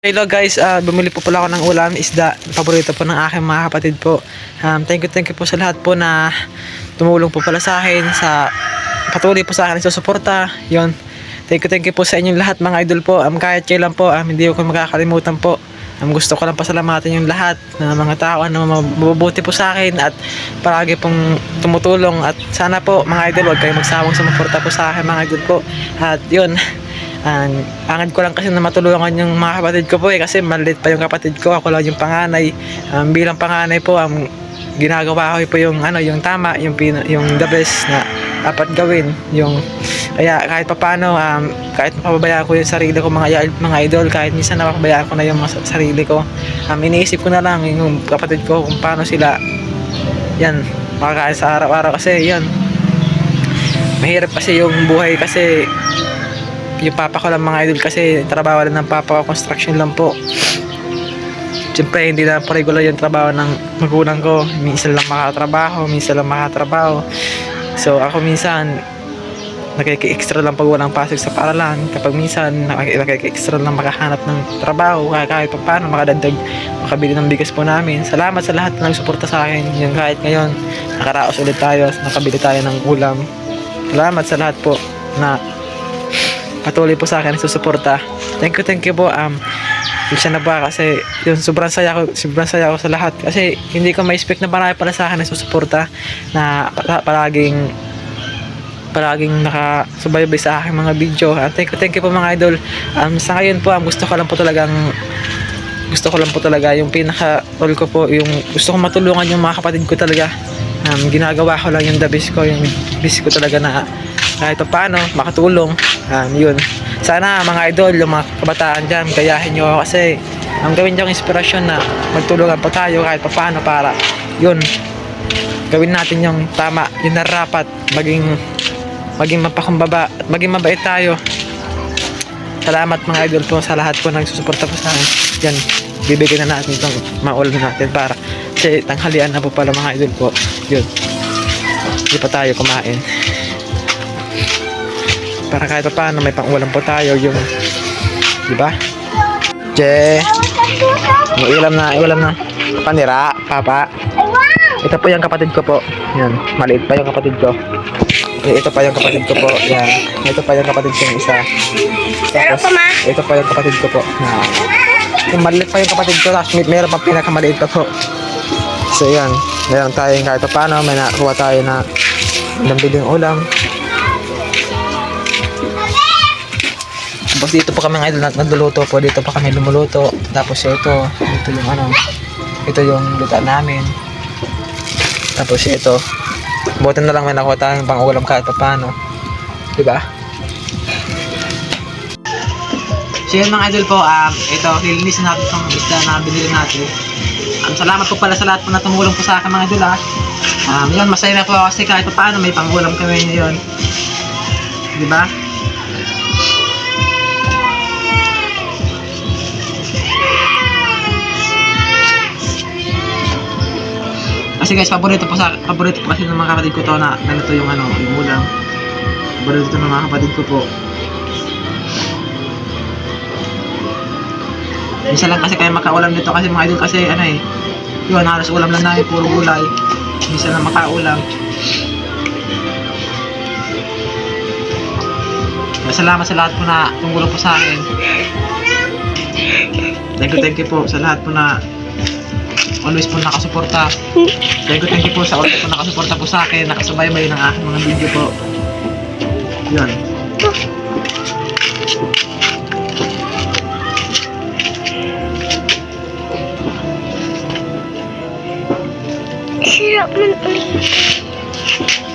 Hello guys, ah, bumili po pala ako ng ulam, isda, paborito po ng aking mga kapatid po. Um, thank you, thank you po sa lahat po na tumulong po pala sa akin, sa patuloy po sa akin sa suporta. Yon. Thank you, thank you po sa inyong lahat mga idol po. Um, kahit kailan po, um, hindi ko makakalimutan po. Um, gusto ko lang pasalamatan yung lahat ng mga tao na mabubuti po sa akin at palagi pong tumutulong at sana po mga idol huwag kayong magsawang sumuporta po sa akin mga idol po. At yun, ang angad ko lang kasi na matulungan yung mga kapatid ko po eh kasi maliit pa yung kapatid ko ako lang yung panganay. Um, bilang panganay po ang ginagawa ko po yung ano yung tama yung yung the best na dapat gawin. Yung kaya kahit papaano um, kahit mapabayaan ko yung sarili ko mga mga idol kahit minsan napapabayaan ko na yung mga sa- sarili ko um, iniisip ko na lang yung kapatid ko kung paano sila yan makakain sa araw-araw kasi yan mahirap kasi yung buhay kasi yung papa ko lang mga idol kasi trabaho lang ng papa ko. Construction lang po. Siyempre hindi na po regular yung trabaho ng magulang ko. Minsan lang makatrabaho minsan lang makatrabaho. So ako minsan nakiki-extra lang pag walang pasok sa paaralan. Kapag minsan nakiki- nakiki-extra lang makahanap ng trabaho kahit pa paano makadagdag makabili ng bigas po namin. Salamat sa lahat na nagsuporta sa akin. Yung kahit ngayon nakaraos ulit tayo nakabili tayo ng ulam. Salamat sa lahat po na patuloy po sa akin susuporta. Thank you, thank you po. Um, isa na ba kasi yun, sobrang saya ko, sobrang saya ko sa lahat kasi hindi ko ma-expect na marami pala sa akin susuporta na pa- palaging palaging nakasubaybay sa aking mga video. Uh, thank you, thank you po mga idol. Um, sa ngayon po, um, gusto ko lang po talagang gusto ko lang po talaga yung pinaka role ko po yung gusto ko matulungan yung mga kapatid ko talaga um, ginagawa ko lang yung the best ko yung best ko talaga na kahit pa paano makatulong. Um, yun. Sana mga idol yung mga kabataan dyan gayahin nyo kasi ang gawin nyo inspirasyon na magtulungan pa tayo kahit pa paano para yun gawin natin yung tama yung narapat maging maging mapakumbaba at maging mabait tayo. Salamat mga idol po sa lahat po nagsusuporta po sa akin yan bibigyan na natin itong maulam natin para kasi tanghalian na po pala mga idol po. Yun. Hindi pa tayo kumain para kahit pa paano may pangulam po tayo yung di ba? Che yung ilam na ilam na. Panira papa. Ito po yung kapatid ko po. Yan maliit pa yung kapatid ko. Eh, ito pa yung kapatid ko po. Yan. Ito pa yung kapatid ko yung isa. Tapos ito pa yung kapatid ko po. Yung maliit pa yung kapatid ko tapos may, meron pang pinakamaliit pa po. So yan. Meron tayong kahit pa paano may nakuha tayo na nambiling ulam Tapos dito pa kami ngayon nag- nagluluto po. Dito pa kami lumuluto. Tapos ito, ito yung ano, ito yung luta namin. Tapos ito, buti na lang may nakuha tayong pang ulam kahit pa paano. Diba? So yun mga idol po, um, ito, nilinisin natin itong isda na binili natin. Um, salamat po pala sa lahat po na tumulong po sa akin mga idol ha. Um, yun, masaya na po ako kasi kahit pa paano may pang ulam kami ngayon. Diba? Kasi guys, paborito po sa paborito po kasi ng mga kapatid ko to na ganito yung ano, yung ulam. Paborito to ng mga kapatid ko po. Isa lang kasi kaya makaulam nito kasi mga idol kasi ano eh. Yun, halos ulam lang namin, puro gulay. Isa lang makaulam. Salamat sa lahat po na tumulong po sa akin. Thank you, thank you po sa lahat po na always po nakasuporta. Thank you, thank you po sa always po nakasuporta po sa akin, nakasubaybay ng aking mga video po. Yun. Sirap man ulit.